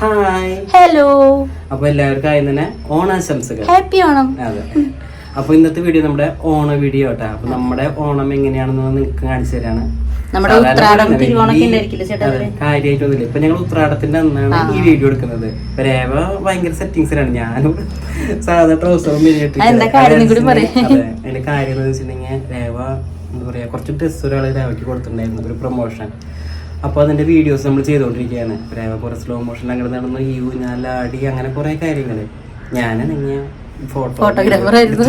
Hi. Hello. അപ്പൊ എല്ലാവർക്കും ആയി തന്നെ ഓണാശംസകൾ. ഹാപ്പി ഓണം. അതെ. അപ്പൊ ഇന്നത്തെ വീഡിയോ നമ്മുടെ ഓണ വീഡിയോ കേട്ടാ അപ്പൊ നമ്മുടെ ഓണം എങ്ങനെയാണെന്ന് നിങ്ങൾക്ക് കാണിച്ചു തരാണ്. നമ്മുടെ ഉത്രാടം കാര്യമായിട്ടൊന്നുമില്ല ഇപ്പൊ ഞങ്ങൾ ഉത്രാടത്തിന്റെ അന്നാണ് ഈ വീഡിയോ എടുക്കുന്നത്. രേവ ഭയങ്കര സെറ്റിങ്സിലാണ്. ഞാനും സാധാ ട്രൗസറും. അതിന്റെ കാര്യം എന്ന് വെച്ചിട്ടുണ്ടെങ്കിൽ രേവ എന്താ പറയാ കുറച്ച് ഡ്രസ്സ് ഒരാൾ രേവയ്ക്ക് കൊടുത്തിട്ടുണ്ടായിരുന്നു. ഒരു പ്രൊമോഷൻ അപ്പോൾ അതിന്റെ വീഡിയോസ് നമ്മൾ ചെയ്തുകൊണ്ടിരിക്കുകയാണ് പ്രേമ കുറെ സ്ലോ മോഷൻ അങ്ങനെ നടന്നു. ഈ ഊഞ്ഞാലാടി അങ്ങനെ കുറേ കാര്യങ്ങൾ ഞാൻ നിങ്ങൾ ഫോട്ടോഗ്രാഫർ ആയിരുന്നു.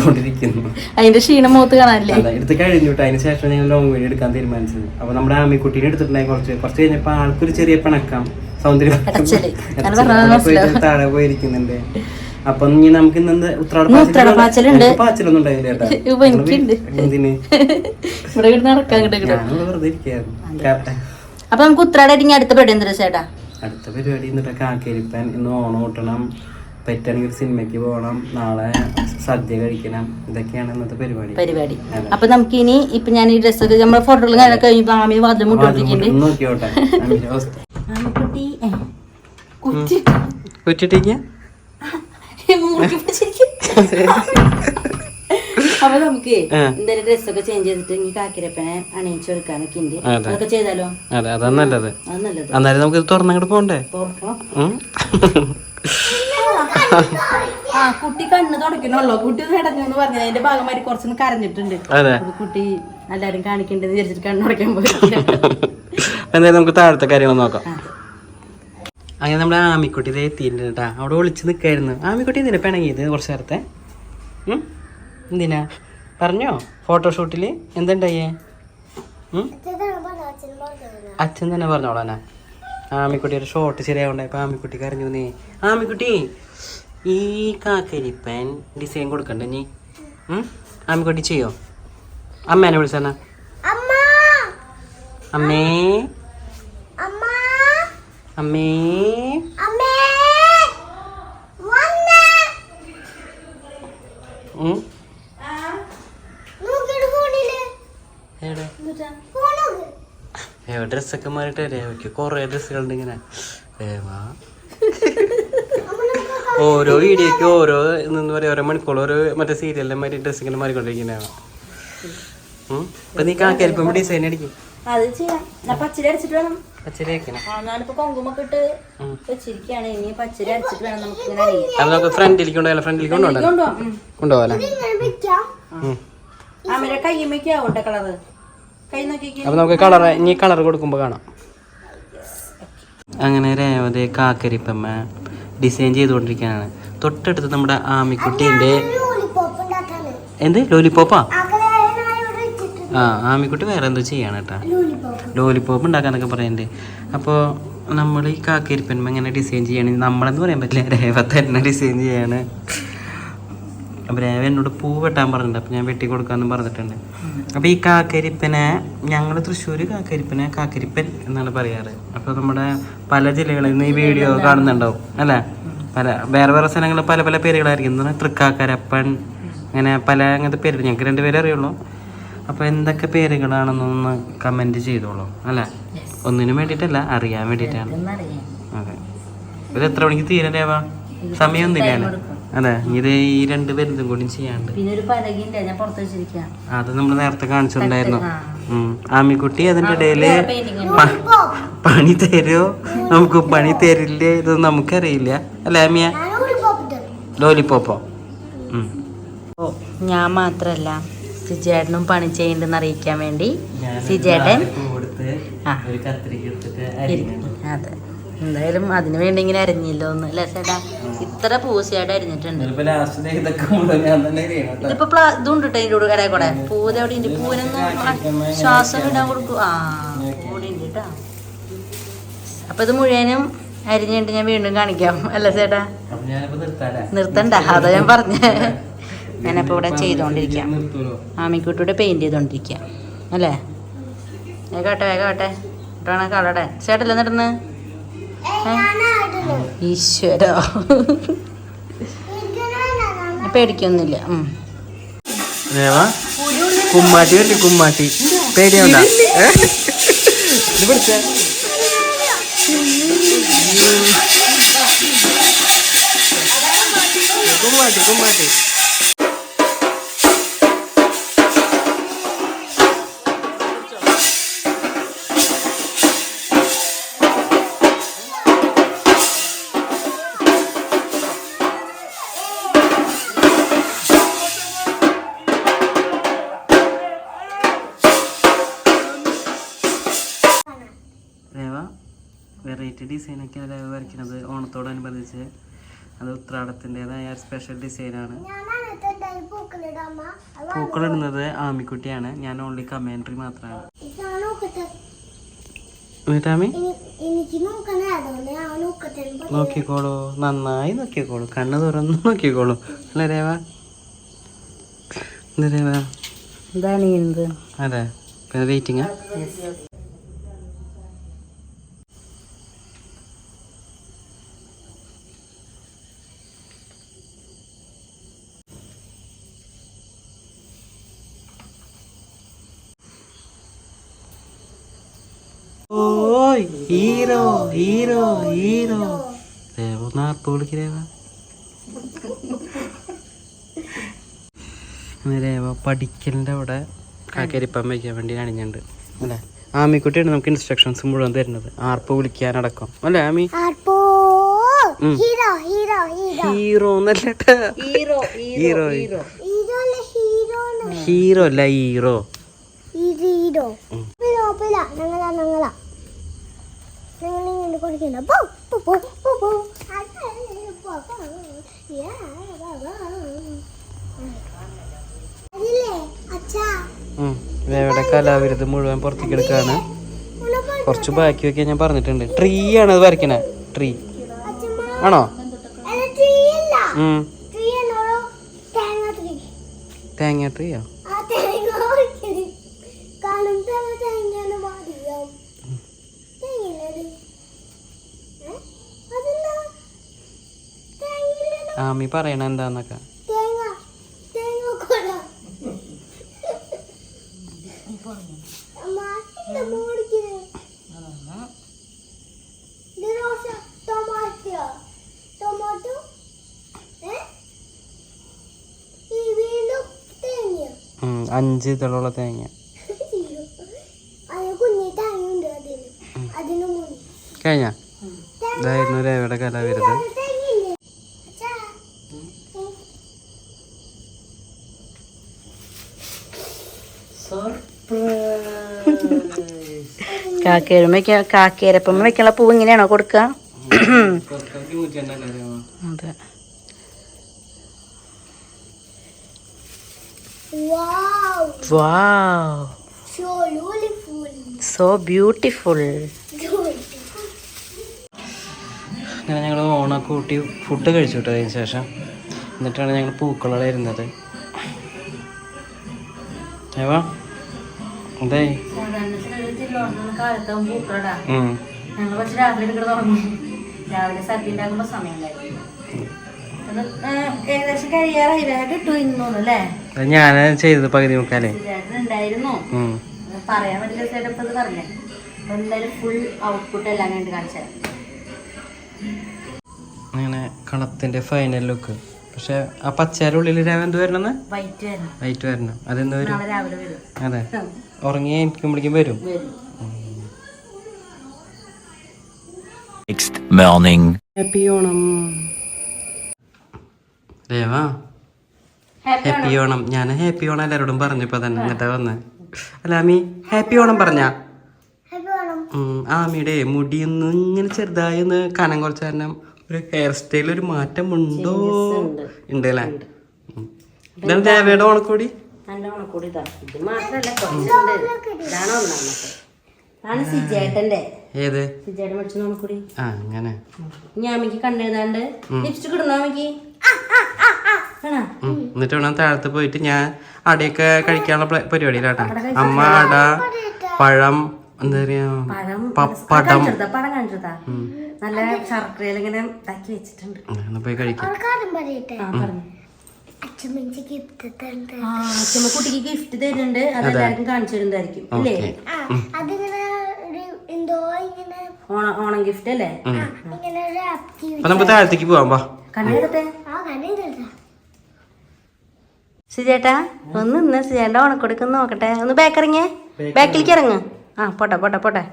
അതിന്റെ ക്ഷീണം മുഖത്ത് കാണാനില്ലേ? അതെ എടുത്ത് കഴിഞ്ഞു അതിന് ശേഷം ഞങ്ങൾ ലോങ് വീഡിയോ എടുക്കാൻ തീരുമാനിച്ചത്. അപ്പൊ നമ്മുടെ ആമിക്കുട്ടീനെ എടുത്തിട്ടുണ്ടായി കുറച്ച്. കുറച്ച് കഴിഞ്ഞപ്പോ ആൾക്കൊരു ചെറിയ പിണക്കം. സൗന്ദര്യം. ഞാൻ താഴെ പോയിരിക്കുന്നുണ്ട്. അപ്പൊ ഇനി നമുക്ക് ഇന്ന് ഉത്രാട ഇന്ന് ഉത്രാടപ്പാച്ചിലുണ്ട്. പാച്ചിലൊന്നും ഉണ്ടായില്ല കേട്ടോ. വെറുതെ ഇരിക്കായിരുന്നു അപ്പൊ നമുക്ക് ഉത്രാടായിട്ട് ഇനി അടുത്ത പരിപാടി എന്താ ചേട്ടാ അടുത്ത പരിപാടി എന്നിട്ട് കാക്കരിപ്പാൻ. ഇന്ന് ഓണം കൂട്ടണം പറ്റുകയാണെങ്കിൽ ഒരു സിനിമയ്ക്ക് പോകണം. നാളെ സദ്യ കഴിക്കണം. ഇതൊക്കെയാണ് ഇന്നത്തെ പരിപാടി. പരിപാടി. അപ്പൊ നമുക്ക് ഇനി ഇപ്പൊ ഞാൻ ഈ ഡ്രസ് നമ്മളെ ഫോട്ടോകൾ കഴിഞ്ഞപ്പോ ആമി കുറ്റിട്ടേക്ക്. അപ്പൊ നമുക്ക്. എന്തായാലും ഡ്രസ്സൊക്കെ ചേഞ്ച് ചെയ്തിട്ട് ഇനി കാക്കിരപ്പനെ അണിയിച്ചു കൊടുക്കാനൊക്കെ ഉണ്ട് അതെ. അതൊക്കെ ചെയ്താലോ? അതെ അതാ നല്ലത്. അന്നേരം നമുക്ക് തുറന്നങ്ങോട്ട് പോണ്ടേ? ആ കുട്ടി കണ്ണ് തുടക്കണല്ലോ കുട്ടി കിടന്നു എന്ന് പറഞ്ഞത്. അതിന്റെ ഭാഗമായിട്ട് കുറച്ചൊന്ന് കരഞ്ഞിട്ടുണ്ട്. കുട്ടി എല്ലാരും കാണിക്കണ്ടെന്ന് വിചാരിച്ചിട്ട് കണ്ണ് തുടക്കാൻ പോയി എന്തായാലും നമുക്ക് താഴത്തെ കാര്യങ്ങൾ നോക്കാം. അങ്ങനെ നമ്മുടെ ആമിക്കുട്ടി ഇതേ എത്തിയിട്ടുണ്ട് കേട്ടാ അവിടെ ഒളിച്ച് നിൽക്കായിരുന്നു ആമിക്കുട്ടി എന്തിനാ പിണങ്ങിയത് കുറച്ച് നേരത്തെ? എന്തിനാ? പറഞ്ഞോ ഫോട്ടോഷൂട്ടിൽ എന്തുണ്ടായേ? അച്ഛൻ തന്നെ പറഞ്ഞോളാനാ. ആമിക്കുട്ടിയുടെ ഒരു ഷോട്ട് ശരിയാവണ്ടേ ഇപ്പൊ ആമിക്കുട്ടി കരഞ്ഞു നീ. ആമിക്കുട്ടി ഈ കാക്കരിപ്പൻ ഡിസൈൻ കൊടുക്കണ്ട നീ? ഉം? ആമിക്കുട്ടി ചെയ്യോ? അമ്മേനെ വിളിച്ചാ അമ്മേ! അമ്മേ. ഉം? ഡ്രസ്സൊക്കെ മാറിയിട്ട് രേവയ്ക്ക് കുറേ ഡ്രസ്സുകളുണ്ട് ഇങ്ങനെ. രേവ ഓരോ വീഡിയോക്ക് ഓരോ എന്ന് പറയാ ഓരോ മണിക്കൂർ ഓരോ മറ്റേ സീരിയലിലെ മാതിരി ഡ്രസ്സ് ഇങ്ങനെ മാറിക്കൊണ്ടിരിക്കുന്നതാണ് ഇപ്പൊ നീ കാക്കരിപ്പം ഡിസൈൻ അടിക്കും. അത് ചെയ്യാം. ഞാൻ പച്ചരി അടിച്ചിട്ട് വേണം. പച്ചരി വെക്കണം. ആ, ഞാനിപ്പോ കുങ്കുമൊക്കെ ഇട്ട് ഉം. വെച്ചിരിക്കുകയാണ്. ഇനി പച്ചരി അടിച്ചിട്ട് വേണം നമുക്ക് ഇങ്ങനെ നമുക്ക് ഫ്രണ്ടിലേക്ക് കൊണ്ടുപോയാലോ? ഫ്രണ്ടിലേക്ക് ഉം. കൊണ്ടുപോകാലോ കളറ്? അപ്പൊ നമുക്ക് കളർ ഇനി കളർ കൊടുക്കുമ്പോ കാണാം. അങ്ങനെ രേവതി കാക്കരിപ്പമ്മ ഡിസൈൻ ചെയ്തുകൊണ്ടിരിക്കുകയാണ്. തൊട്ടടുത്ത് നമ്മുടെ ആമിക്കുട്ടീന്റെ എന്ത്? ലോലിപ്പോപ്പാ ആ? ആമിക്കുട്ടി വേറെ എന്തോ ചെയ്യാണ് കേട്ടാ. ലോലിപ്പോപ്പ് ഉണ്ടാക്കാന്നൊക്കെ പറയുന്നുണ്ട്. അപ്പോൾ നമ്മൾ ഈ കാക്കരിപ്പന്മ ഇങ്ങനെ ഡിസൈൻ ചെയ്യണമെങ്കിൽ നമ്മളെന്ന് പറയാൻ പറ്റില്ല രേവ തന്നെ ഡിസൈൻ ചെയ്യാണ്. അപ്പോൾ രേവ എന്നോട് പൂ വെട്ടാൻ പറഞ്ഞിട്ടുണ്ട്. അപ്പോൾ ഞാൻ വെട്ടി കൊടുക്കാമെന്ന് പറഞ്ഞിട്ടുണ്ട്. അപ്പോൾ ഈ കാക്കരിപ്പനെ ഞങ്ങൾ തൃശ്ശൂർ കാക്കരിപ്പനെ കാക്കരിപ്പൻ എന്നാണ് പറയാറ്. അപ്പോൾ നമ്മുടെ പല ജില്ലകളിൽ നിന്ന് ഈ വീഡിയോ കാണുന്നുണ്ടാവും. അല്ലേ? പല വേറെ വേറെ സ്ഥലങ്ങളിൽ പല പല പേരുകളായിരിക്കും. എന്താണ് തൃക്കാക്കരപ്പൻ അങ്ങനെ പല അങ്ങനത്തെ പേരുകൾ. ഞങ്ങൾക്ക് രണ്ടുപേരെ അറിയുള്ളൂ. അപ്പോൾ എന്തൊക്കെ പേരുകളാണെന്നൊന്ന് കമന്റ് ചെയ്തോളൂ. അല്ലേ? ഒന്നിനും വേണ്ടിയിട്ടല്ല അറിയാൻ വേണ്ടിയിട്ടാണ്. അതെ. ഇത് എത്ര മണിക്ക് തീരേണ്ടേവാ രേവ സമയം ഒന്നുമില്ലാണ് അതെ ഇത് ഈ രണ്ട് പേരും കൂടി ചെയ്യാണ്ട്. പിന്നെ ഒരു ഞാൻ പുറത്ത് വെച്ചിരിക്കാം. അത് നമ്മൾ നേരത്തെ കാണിച്ചിട്ടുണ്ടായിരുന്നു. ആമിക്കുട്ടി അതിന്റെ ഇടയിൽ പണി തരുമോ നമുക്ക് പണി തരില്ലേ? ഇത് നമുക്കറിയില്ല. അല്ലേ ആമിയ? ലോലിപ്പോപ്പോ ഞാൻ മാത്രല്ല. സിജേട്ടനും പണി ചെയ്യണ്ടെന്ന് അറിയിക്കാൻ വേണ്ടി സിജേട്ടൻ. അതെ. എന്തായാലും അതിന് വേണ്ടി ഇങ്ങനെ അരിഞ്ഞില്ലോ ഒന്ന് അല്ലേ ചേട്ടാ? ഇത്ര പൂസയായിട്ട് അരിഞ്ഞിട്ടുണ്ട്. ഇതിപ്പോ ഇതുണ്ട് കേട്ടോ ഇതിന്റെ കൂടെ കൂടെ പൂത അവിടെ ഇണ്ട്. പൂവിനൊന്നും ശ്വാസം ഇടാൻ കൊടുക്കും. ആ കൂടി ഉണ്ട് കേട്ടോ. അപ്പൊ ഇത് മുഴുവനും അരിഞ്ഞിട്ട് ഞാൻ വീണ്ടും കാണിക്കാം. അല്ല ചേട്ടാ? നിർത്തണ്ട. അതാ ഞാൻ പറഞ്ഞ. ഞാനപ്പോ ഇവിടെ ചെയ്തോണ്ടിരിക്കാം? ആമിക്കുട്ടിയുടെ പെയിന്റ് ചെയ്തോണ്ടിരിക്കാം. അല്ലേ? വേഗം ആട്ടെ വേഗം ആട്ടെ ഇട്ടാണ് കളടെ ചേട്ടല്ലേ നടന്ന് ഈശ്വര. പേടിക്കൊന്നുമില്ല. കുമ്മാട്ടി വരില്ല കുമ്മാട്ടി. പേടിയാവുന്നുമാട്ടി കുമ്മാട്ടി. വെറൈറ്റി ഡിസൈനൊക്കെ രേവ വരയ്ക്കുന്നത് ഓണത്തോടനുബന്ധിച്ച്. അത് ഉത്രാടത്തിന്റെതായ സ്പെഷ്യൽ ഡിസൈനാണ് പൂക്കളിടുന്നത് ആമിക്കുട്ടിയാണ്. ഞാൻ ഓൺലി കമൻട്രി മാത്രമാണ് നോക്കിക്കോളൂ. നന്നായി നോക്കിക്കോളൂ. കണ്ണ് തുറന്ന് നോക്കിക്കോളൂ. അല്ലേ രേവ? എന്താ രേവ? എന്താണ് എന്ത് അതെ. പിന്നെ വെയിറ്റിംഗ് ഓയ് ഹീറോ ഹീറോ ഹീറോ. രേവ നാർപ്പ് വിളിക്ക് ദേവ പഠിക്കലിന്റെ അവിടെ കാക്കരിപ്പം വയ്ക്കാൻ വേണ്ടി അണിഞ്ഞുണ്ട്. അല്ലേ? ആമിക്കുട്ടിയാണ് നമുക്ക് ഇൻസ്ട്രക്ഷൻസ് മുഴുവൻ തരുന്നത്. ആർപ്പ് വിളിക്കാനടക്കം. അല്ലേ Aami? ആർപ്പോ. Hero hero hero. Hero hero hero hero. Hero. അല്ല ഹീറോ ഹീറോ ഞങ്ങളാ ഞങ്ങളാ. പോ പോ പോ പോ പോ രേവയുടെ കലാവിരുത് മുഴുവൻ പുറത്തേക്ക് എടുക്കാണ് കുറച്ച് ബാക്കി വെക്കാൻ ഞാൻ പറഞ്ഞിട്ടുണ്ട്. ട്രീ ആണ് അത് വരയ്ക്കണേ. ട്രീ ആണോ? തേങ്ങ ട്രീയോ ആ തേങ്ങ ഒഴിക്കൽ. കാണും തേങ്ങ തേങ്ങയാണ് മതിയാവും തേങ്ങയില്ലത് ഏ? അതെന്താ തേങ്ങയില്ലല്ലോ ആമി പറയണ എന്താന്നൊക്കെ തേങ്ങ തേങ്ങ കൊല അമ്മ എന്താ മോടിക്കുന്നത് ഇത് റോസ ടൊമാറ്റോ ടൊമാറ്റോ ഏ ഈ വീണ്ടും തേങ്ങ എന്താന്നൊക്കെ അഞ്ച് ഇതളുള്ള തേങ്ങ. കഴിഞ്ഞ? ഇതായിരുന്നു രേവയുടെ കലാവിരുത് തേങ്ങയില്ലേ അച്ഛാ കാക്കേരം വെക്ക കാക്കേരപ്പം വെക്കാനുള്ള പൂ ഇങ്ങനെയാണോ കൊടുക്കുക അതെ. വാവ് സോ ബ്യൂട്ടിഫുൾ അങ്ങനെ ഞങ്ങൾ ഓണൊക്കെ കൂട്ടി ഫുഡ് കഴിച്ചു കേട്ടോ അതിന് ശേഷം. എന്നിട്ടാണ് ഞങ്ങൾ പൂക്കളിരുന്നത് ഏവാ? ഞങ്ങൾ കുറച്ച് രാത്രി എടുക്കണം തുടങ്ങി. രാവിലെ സദ്യ ഉണ്ടാക്കുമ്പോ സമയം ഉണ്ടായിരുന്നു അത് ഏഹ് ഏകദേശം കഴിയാറായി വേഗം കിട്ടു ഇന്നു അല്ലേ? ഞാൻ ചെയ്തത് പകുതി മുക്കാലേ. ഉണ്ടായിരുന്നു. പറയാൻ വേണ്ടി പറഞ്ഞേ. അപ്പൊ എന്തായാലും ഫുൾ ഔട്ട്പുട്ട് എല്ലാം കണ്ട് കാണിച്ചു അങ്ങനെ കളത്തിന്റെ ഫൈനൽ ലുക്ക് പക്ഷെ ആ പച്ചയുടെ ഉള്ളിൽ രാവിലെ എന്ത് വരണം വൈറ്റ് വരണം. അതെന്ത് വരും? അതെ. ഉറങ്ങി എനിക്കുമ്പോഴേക്കും വരും. വരും. Next morning. Happy Onam. Deva. Happy Onam. ഞാൻ ഹാപ്പി ഓണം എല്ലാവരോടും പറഞ്ഞപ്പോ തന്നെ. എന്നിട്ടാ വന്ന്. അല്ല ആമി ഹാപ്പി ഓണം പറഞ്ഞ? ആമിയുടെ മുടിയൊന്ന് ഇങ്ങനെ ചെറുതായി ഒന്ന് കനം കുറച്ച് കാരണം ഒരു ഹെയർ സ്റ്റൈൽ ഒരു മാറ്റം ഉണ്ടോ. ഉണ്ട്. അല്ലേ. ഇതാണ് ദേവയുടെ ഓണക്കോടി? നല്ല ഉണക്കൂടി ഇതാ. ഇത് മാത്രല്ല കുറച്ചുണ്ട്. ഇതാണ് ഒന്നാമത്തെ. ഇതാണ് സിജേട്ടന്റെ ഏത്? സിജേട്ടൻ മേടിച്ച ഉണക്കൂടി ആ അങ്ങനെ. ഞാൻ കണ്ടെഴുതാണ്ട് ലിപ്സ്റ്റിക്. എന്നിട്ട് വേണം താഴത്ത് പോയിട്ട് ഞാൻ അടയൊക്കെ കഴിക്കാനുള്ള പരിപാടിയിലാട്ടാ. അമ്മ അട പഴം എന്താ പറയാ? പപ്പടം നല്ല ശർക്കരയിൽ ഇങ്ങനെ ഇതാക്കി വെച്ചിട്ടുണ്ട്. പോയി കഴിക്കാം. ഗിഫ്റ്റ് തരണ്ടേ ആ അച്ഛമ്മ കുട്ടിക്ക് ഗിഫ്റ്റ് തരുന്നുണ്ട്. അത് എല്ലാവർക്കും കാണിച്ചു തരുന്നതായിരിക്കും അല്ലേ? ഓണം ഗിഫ്റ്റ് അല്ലേ? നമുക്ക് താഴത്തേക്ക് പോവാം വാ. സുചേട്ടാ ഒന്ന് ഇന്ന് സുചേട്ടന്റെ ഉണക്കൊടുക്കുന്ന നോക്കട്ടെ. ഒന്ന് ബാക്കിറങ്ങിയേ ബാക്കിലേക്ക് ഇറങ്ങ്. ആ പോട്ടെ പോട്ടെ പോട്ടെ.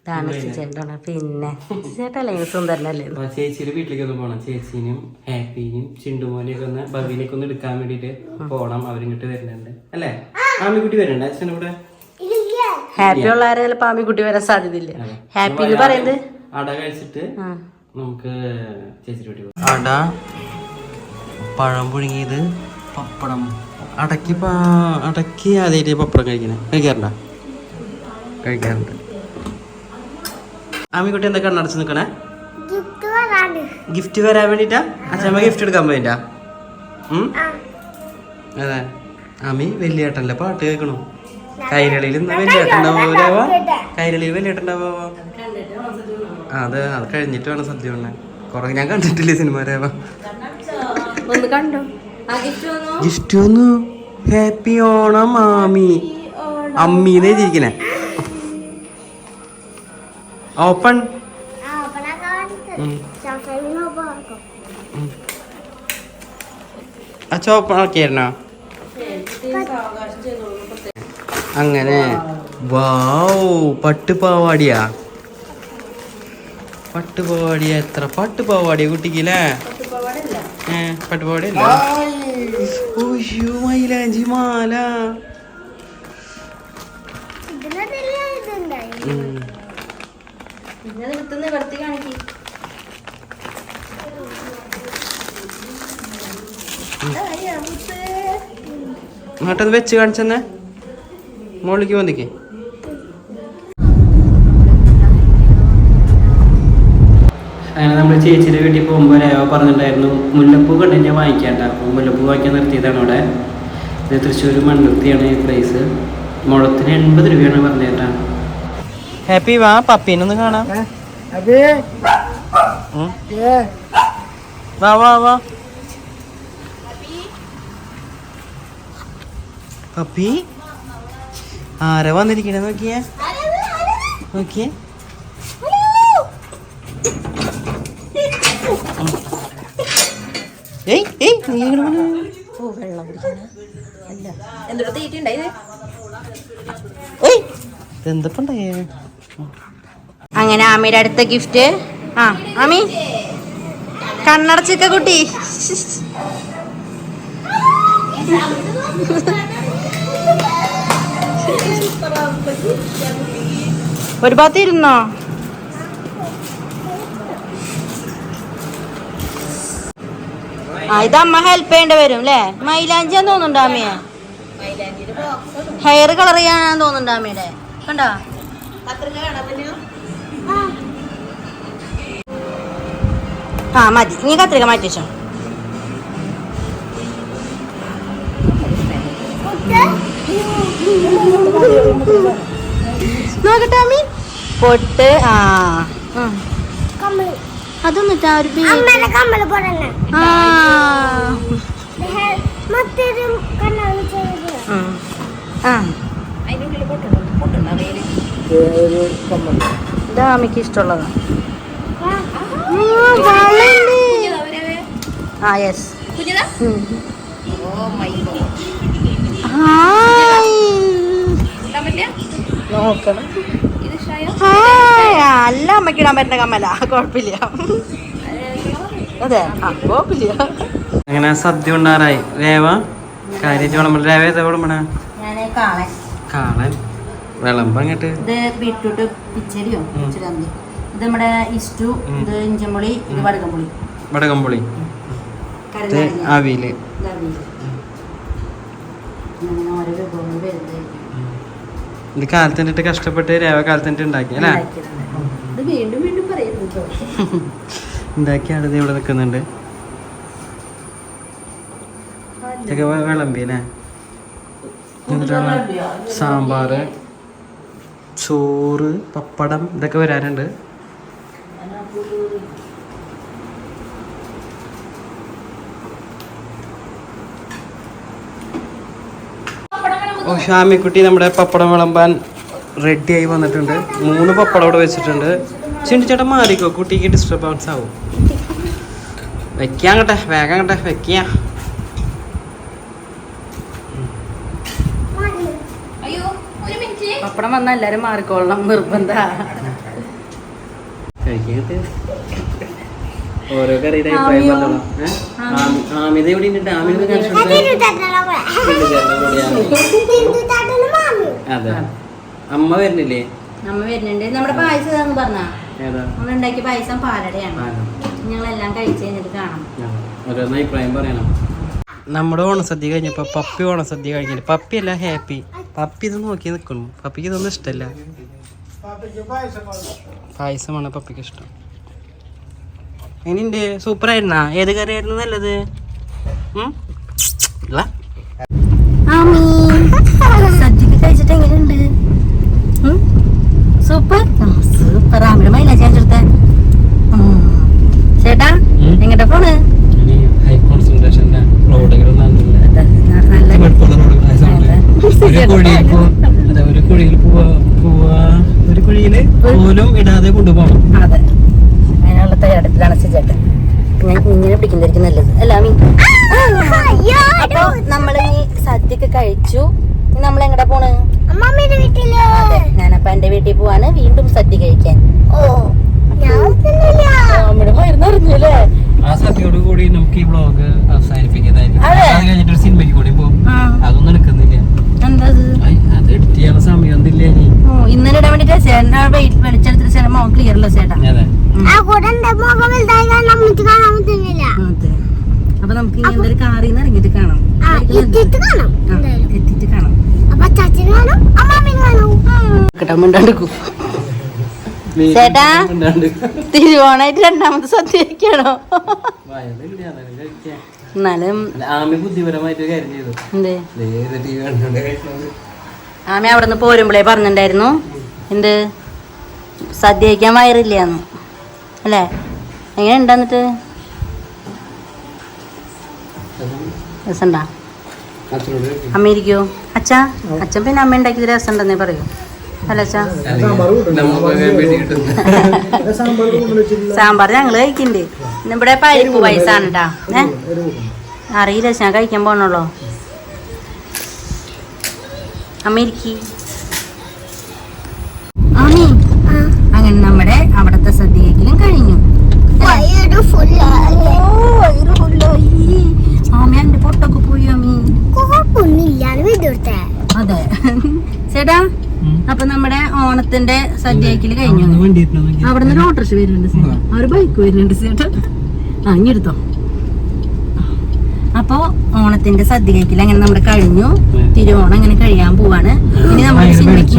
ഇതാണ് പിന്നെ സുന്ദരനല്ലേ? ചേച്ചിയുടെ വീട്ടിലേക്ക് ഒന്ന് പോണം. ചേച്ചീനും ഹാപ്പിനും ചിണ്ടുമോനെയൊക്കെ ഒന്ന് ബബീനെയൊക്കെ ഒന്ന് എടുക്കാൻ വേണ്ടിട്ട് പോണം. അവരിങ്ങോട്ട് വരുന്നുണ്ട്. അല്ലേ? ആമിക്കുട്ടി വരണ്ട. അച്ഛനും കൂടെ ഹാപ്പി ഉള്ള ഉള്ളവരെ പാമി ആമിക്കുട്ടി വരാൻ സാധ്യതയില്ല? ഹാപ്പി എന്ന് പറയുന്നത്? അട കഴിച്ചിട്ട് നമുക്ക് ചേച്ചിയുടെ വീട്ടിൽ പോകാം അട. പഴം പുഴുങ്ങിയത് പപ്പടം. അടക്കി പാ- അടക്കി ആദ്യമായിട്ട് പപ്പടം കഴിക്കണേ കഴിക്കാറുണ്ടോ? കഴിക്കാറുണ്ട്. ആമിക്കുട്ടി എന്താ കണ്ണടച്ച് നിൽക്കണേ ഗിഫ്റ്റ് വരാണ്ട് ഗിഫ്റ്റ് വരാൻ വേണ്ടിട്ടാ? അച്ഛമ്മ ഗിഫ്റ്റ് എടുക്കാൻ പോയിട്ടാ അതെ. ആമി വലിയേട്ടന്റെ പാട്ട് കേൾക്കണു? കൈരളിയിൽ ഇന്ന് വലിയേട്ടുണ്ടാവോ കൈരളിയിൽ വലിയേട്ടുണ്ടാവോ അത് അത് കഴിഞ്ഞിട്ട് വേണം സദ്യ ഉണ്ണാൻ. കുറെ ഞാൻ കണ്ടിട്ടില്ലേ സിനിമ രേവ. കണ്ടോ? ആ ഗിഫ്റ്റ് ഹാപ്പി ഓണം മാമി അമ്മീന്ന് എഴുതിയിരിക്കണേ. ഓപ്പൺ. അച്ഛ ഓപ്പൺ ആക്കിയായിരുന്നോ അങ്ങനെ. വാവ് പട്ടുപാവാടിയാ. പട്ടുപാവാടിയ എത്ര? പട്ടുപാവാടിയ കുട്ടിക്കില്ലേ ഏ പട്ടുപാവാടി ഓ ഓയ്യോ മൈലാഞ്ചി മാല. എന്നിട്ടത് വെച്ച് കാണിച്ചെന്നെ. മുകളിലേക്ക് വന്നിക്കേ അങ്ങനെ നമ്മൾ ചേച്ചിയുടെ വീട്ടിൽ പോകുമ്പോൾ രേവ പറഞ്ഞിട്ടുണ്ടായിരുന്നു മുല്ലപ്പൂ കണ്ടു ഞാൻ വാങ്ങിക്കാണ്ട. അപ്പോൾ മുല്ലപ്പൂ വാങ്ങിക്കാൻ നിർത്തിയതാണ് അവിടെ. ഇത് തൃശ്ശൂർ മണ്ണുത്തിയാണ് ഈ പ്ലേസ് മുളത്തിന് എൺപത് രൂപയാണ് പറഞ്ഞേട്ടാ ഹാപ്പി വാ പപ്പീനൊന്ന് കാണാം. വാ വാ വാ. പപ്പി? ആരാ വന്നിരിക്കണേ നോക്കിയേ? നോക്കിയേ. ഏയ് ഏയ് നീ. ഓ വെള്ളം അല്ല ഏയ് ഉണ്ടായേ അങ്ങനെ ആമിയുടെ അടുത്ത ഗിഫ്റ്റ് ആ ആമി? കണ്ണടച്ചിക്ക കുട്ടി. ഒരു ഭാഗത്ത് ഇരുന്നോ? ആ ഇത് അമ്മ ഹെൽപ്പ് ചെയ്യേണ്ടി വരും അല്ലേ മൈലാഞ്ചിയാന്ന് തോന്നുന്നുണ്ട് അമ്മയെ ഹെയർ കളർ ചെയ്യാനാന്ന് തോന്നുന്നുണ്ട് അമ്മയുടെ? കണ്ടോ? ആ മതി. ഇനി കത്രിക മാറ്റി വെച്ചോ. നോക്കട്ടെ അമ്മി. പൊട്ട് ആ. അതൊന്നിട്ട് കമ്മൽ അതൊന്നിട്ടാ ഒരു ബേ- അമ്മയുടെ കമ്മൽ പോലെ തന്നെ ആ. ആ. ഇതാ അമ്മയ്ക്ക് ഇഷ്ടമുള്ളതാ. ആ യെസ് നോക്കണം. അല്ല അമ്മയ്ക്ക് ഇടാൻ പറ്റുന്ന കമ്മല. കുഴപ്പമില്ല. അതെ ആ കുഴപ്പമില്ല. അങ്ങനെ സദ്യ ഉണ്ടാറായി. രേവ കാര്യമായിട്ട് വിളമ്പ രേവ ഏതാ വിളമ്പണ? കാണാൻ വിളമ്പ അങ്ങോട്ട്. ഇത് ബീട്രൂട്ട് പിച്ചരിയോ? ഇത് നമ്മുടെ ഇസ്റ്റു ഇത് ഇഞ്ചമ്പുളി ഇത് വടകമ്പുളി വടകംപൊളി. അവിയിൽ. അവിയിൽ. ഓരോ വിഭവങ്ങൾ വരുന്നതായിരിക്കും ഇത് കാലത്തിനിട്ട് കഷ്ടപ്പെട്ട് രേവ കാലത്തിനിട്ട് ഉണ്ടാക്കി അല്ലേ. ഉണ്ടാക്കിയാണ് ഇത് ഇവിടെ നിൽക്കുന്നുണ്ട്. ഇതൊക്കെ വെ- വിളമ്പി അല്ലേ? എന്നിട്ടാണ് സാമ്പാറ് ചോറ് പപ്പടം ഇതൊക്കെ വരാനുണ്ട് ഓ ഷാമിക്കുട്ടി നമ്മുടെ പപ്പടം വിളമ്പാൻ റെഡിയായി വന്നിട്ടുണ്ട്. മൂന്ന് പപ്പടം അവിടെ വെച്ചിട്ടുണ്ട്. ചിണ്ടിച്ചേട്ടൻ മാറിക്കോ. കുട്ടിക്ക് ഡിസ്റ്റർബൻസ് ആവും. വെക്കാം കേട്ടെ വേഗം കേട്ടെ വെക്കാം പപ്പടം വന്നാൽ എല്ലാവരും മാറിക്കോളണം. നിർബന്ധ. ഓരോ കറിയുടെ അഭിപ്രായം ആമിയോ? പറഞ്ഞോളാം. ഏ? ആമി- ആമിത എവിടെ ഉണ്ട്? ആമിത കാണിച്ചു അതെ. അമ്മ വരുന്നില്ലേ? അമ്മ വരുന്നുണ്ട്. നമ്മുടെ പായസം പറഞ്ഞാണ്ടാക്കി പറഞ്ഞാ? ഏതാ? നമ്മൾ ഉണ്ടാക്കിയ പായസം പാലടയാണ്. ഞങ്ങളെല്ലാം കഴിച്ചു കഴിഞ്ഞിട്ട് കാണാം. ഓരോന്ന് അഭിപ്രായം പറയണം. നമ്മുടെ ഓണസദ്യ കഴിഞ്ഞപ്പോൾ പപ്പി ഓണസദ്യ കഴിഞ്ഞിട്ട് പപ്പി അല്ല ഹാപ്പി. പപ്പി ഇത് നോക്കി നിൽക്കുന്നു പപ്പിക്ക് ഇതൊന്നും ഇഷ്ടല്ല. പായസമാണ് പപ്പിക്ക് ഇഷ്ടം. എങ്ങനെയുണ്ട്? സൂപ്പർ ആയിരുന്നാ ഏത് കറിയായിരുന്നു നല്ലത്? ഉം? ഇല്ല. സദ്യക്ക് കഴിച്ചിട്ട് എങ്ങനെയുണ്ട്? സൂപ്പർ? സൂപ്പർ. ആമിയുടെ മൈലാ ചേർത്തെ ചേട്ടാ. എങ്ങോട്ടാ അതെ ഒരു കുഴിയിൽ പോവാ പോവാ ഒരു കുഴിയിൽ പോലും ഇടാതെ കൊണ്ടുപോകണം. അതെ. അതിനുള്ള തയ്യാറെടുപ്പിലാണ് ഞാൻ നല്ലത്. അല്ല മീൻ അപ്പൊ നമ്മൾ ഈ സദ്യക്ക് കഴിച്ചു. ഇനി നമ്മൾ എങ്ങടെ പോണ്? ഞാനപ്പ എന്റെ വീട്ടിൽ പോവാണ്. വീണ്ടും സദ്യ കഴിക്കാൻ. അറിഞ്ഞല്ലേ? ആ സദ്യയോട് കൂടി നമുക്ക് ഈ ബ്ലോഗ് അവസാനിപ്പിക്കുന്നതായിരിക്കും. അതെ. അത് കഴിഞ്ഞിട്ട് ഒരു സിനിമയ്ക്ക് കൂടി പോകും അതൊന്നും നടക്കുന്നില്ല എന്താ ഇത്? അത് എഡിറ്റ് ചെയ്യാനുള്ള സമയം ഒന്നില്ല ഇനി. ഓ, ഇന്നലെ ഇടാൻ വേണ്ടിട്ട് ചേട്ടൻ ക്ലിയർ അല്ല ചേട്ടാ? അപ്പൊ നമുക്ക് ഇനി എന്തൊരു കാറിൽ നിന്ന് ഇറങ്ങിയിട്ട് കാണാം. എത്തിയിട്ട് കാണാം. ചേട്ടാ. തിരുവോണായിട്ട് രണ്ടാമത്തെ സദ്യ. എന്നാലും ആമി ബുദ്ധിപരമായിട്ട് കാര്യം ചെയ്തു. അവിടെ നിന്ന് പോരുമ്പോഴേ പറഞ്ഞിട്ടുണ്ടായിരുന്നു എന്ത്? സദ്യ കഴിക്കാൻ വയറില്ലാന്ന്. അല്ലേ? എങ്ങനെ ഉണ്ടാന്നിട്ട് രസണ്ടാ അച്ഛനോട് ചോദിക്ക്. അമ്മ ഇരിക്കോ അച്ഛാ അച്ഛൻ പിന്നെ അമ്മ ഉണ്ടാക്കിയത് രസം ഉണ്ടെന്നേ പറയൂ. അല്ല അച്ഛാ? സാമ്പാർ ഞങ്ങൾ കഴിക്കണ്ട്. ഇന്ന് ഇവിടെ പരിപ്പ് വയസ്സാണ് കേട്ടാ ഏ? അറിയില്ല ഞാൻ കഴിക്കാൻ പോണല്ലോ അമ്മ ഇരിക്കി ആമി അങ്ങനെ നമ്മുടെ അവിടത്തെ സദ്യയിലും കഴിഞ്ഞു വയറ് ഫുള്ളായി ആമി എന്റെ പൊട്ടൊക്കെ പോയി ആമി കുഴപ്പമൊന്നുമില്ലാന്ന് വിടുത്തെ അതെ ചേട്ടാ ഉം. അപ്പൊ നമ്മുടെ ഓണത്തിന്റെ സദ്യക്കിൽ കഴിഞ്ഞു. അവിടെ നിന്ന് ഓട്ടോറിക്ഷ വരുന്നുണ്ട് ആ ഒരു ബൈക്ക് വരുന്നുണ്ട് ചേട്ടാ ആ ഇനി എടുത്തോ. അപ്പോ ഓണത്തിന്റെ സദ്യ കഴിക്കൽ അങ്ങനെ നമ്മുടെ കഴിഞ്ഞു. തിരുവോണം അങ്ങനെ കഴിയാൻ പോവാണ്. ഇനി നമ്മുടെ സിനിമയ്ക്ക്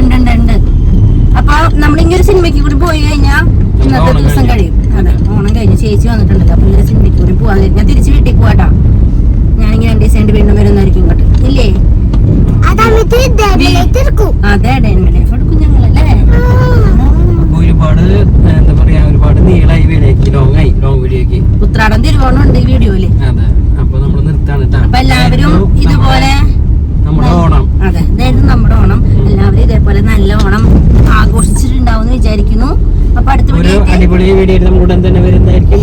ഉണ്ട് ഉണ്ട് ഉണ്ട്. അപ്പൊ നമ്മൾ ഇങ്ങനെ ഒരു സിനിമയ്ക്ക് കൂടി പോയി കഴിഞ്ഞാൽ ഇന്നത്തെ ദിവസം. കഴിയും. അതെ ഓണം കഴിഞ്ഞ് ചേച്ചി വന്നിട്ടുണ്ടല്ലോ. അപ്പൊ ഇങ്ങനെ സിനിമയ്ക്ക് കൂടി പോവാൻ ഞാൻ തിരിച്ചു വീട്ടിൽ പോവാട്ടാ. ഞാനിങ്ങനെ രണ്ട് ദിവസം വീണ്ടും വരുന്നതായിരിക്കും. അതെ ലൈഫ് എടുക്കും ഞങ്ങളല്ലേ? ഒരുപാട് എന്താ പറയാ ഒരുപാട് നീളായി വീഡിയോക്ക് ലോങ് ആയി ലോങ് വീഡിയോക്ക് ഉത്രാടം തിരുവോണം ഉണ്ട് ഈ വീഡിയോയിൽ. അതെ അപ്പൊ നമ്മൾ നിർത്താണ്. അപ്പൊ എല്ലാവരും ഇതുപോലെ നമ്മുടെ ഓണം. അതെ ഇതായിരുന്നു നമ്മുടെ ഓണം. എല്ലാവരും ഇതേപോലെ നല്ല ഓണം ആഘോഷിച്ചിട്ടുണ്ടാവും വിചാരിക്കുന്നു. അപ്പൊ അടുത്ത അടിപൊളി വീഡിയോ നമ്മുടെ തന്നെ വരുന്നതായിരിക്കും.